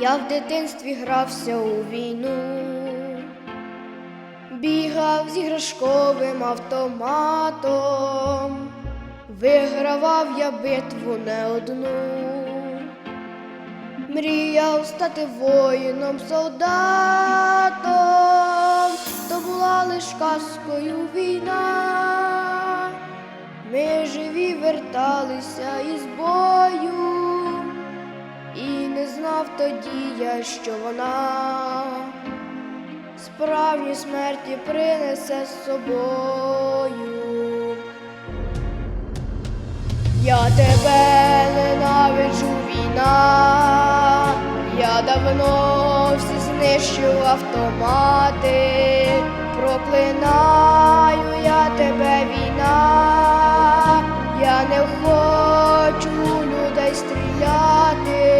Я в дитинстві грався у війну, бігав з іграшковим автоматом, вигравав я битву не одну, мріяв стати воїном, солдатом, то була лиш казкою війна. Ми живі верталися із бою. Не знав тоді я, що вона справжні смерті принесе з собою. Я тебе ненавиджу війна, я давно всі знищив автомати, проклинаю я тебе війна, я не хочу людей стріляти,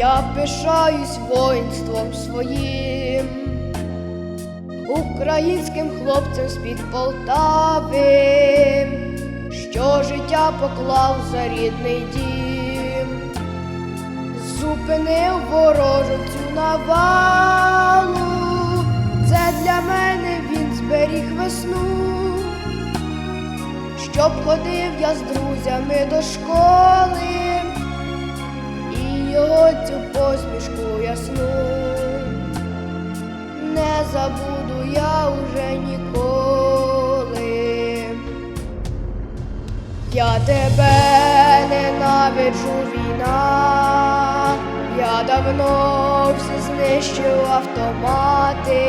Я пишаюсь воїнством своїм, українським хлопцем з-під Полтави, що життя поклав за рідний дім, зупинив ворожу цю навалу, це для мене він зберіг весну. Щоб ходив я з друзями до школи, його цю посмішку ясну. Не забуду я уже ніколи. Я тебе ненавиджу війна, я давно всі знищив автомати,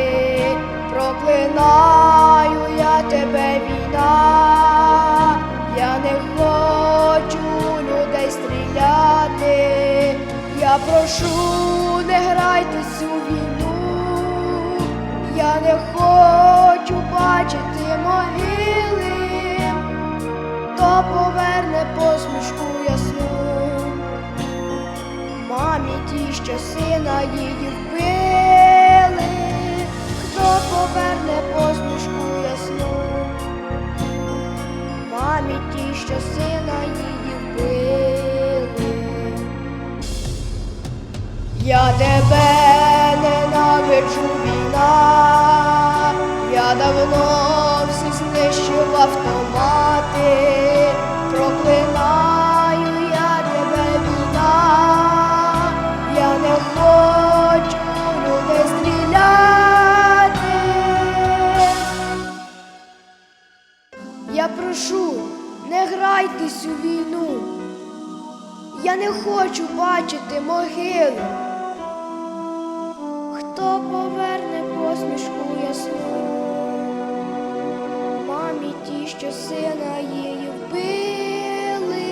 проклинаю прошу, не грайтесь у війну, я не хочу бачити могили. То поверне посмішку ясну, мамі ті, що сина її тебе ненавиджу війна, я давно всі знищив автомати, проклинаю я тебе війна, я не хочу людей стріляти. Я прошу, не грайтесь у війну. Я не хочу бачити могили. Що сина її вбили,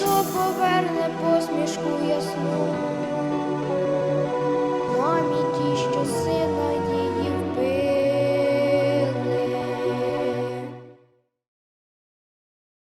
то поверне посмішку ясну?